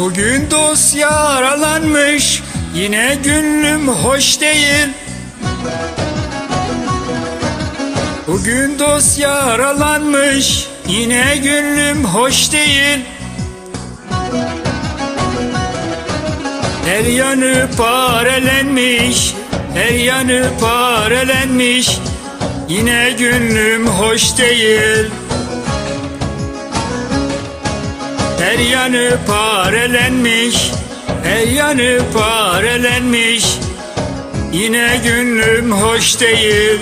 Bugün dosya aralanmış Yine gönlüm hoş değil. Bugün dosya aralanmış Yine gönlüm hoş değil. Her yanı parelenmiş Her yanı parelenmiş Yine gönlüm hoş değil Her yanı parelenmiş Her yanı parelenmiş. Yine gönlüm hoş değil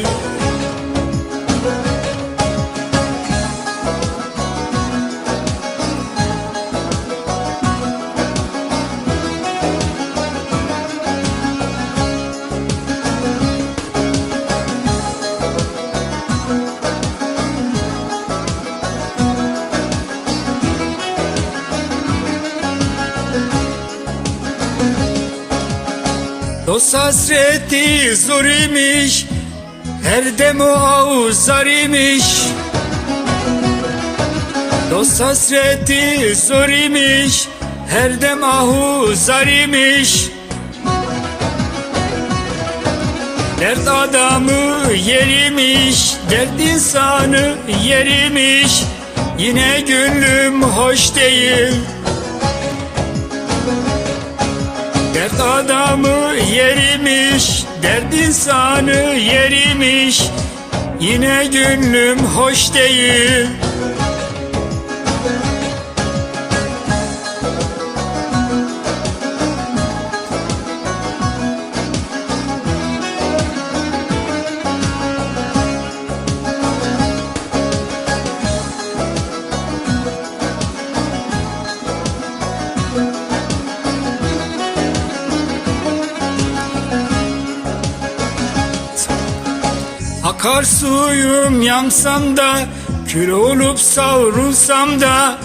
Dost hasreti zor imiş Her demo avuzar imiş. Dost hasreti zor imiş Her dem ahuzar imiş. Dert adamı yerimiş Dert insanı yerimiş Yine gönlüm hoş değil Dert adamı yerimiş, dert insanı yerimiş. Yine gönlüm hoş değil Akar suyum yansam da Kül olup savrulsam da.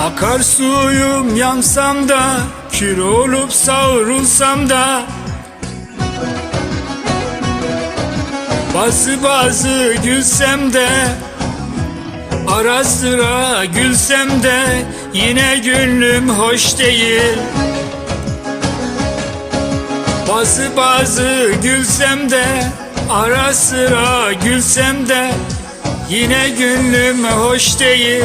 Akar suyum yansam da Kül olup savrulsam da. Bazı bazı gülsem de Ara sıra gülsem de Yine gönlüm hoş değil bazı bazı gülsem de Ara sıra gülsem de Yine gönlüm hoş değil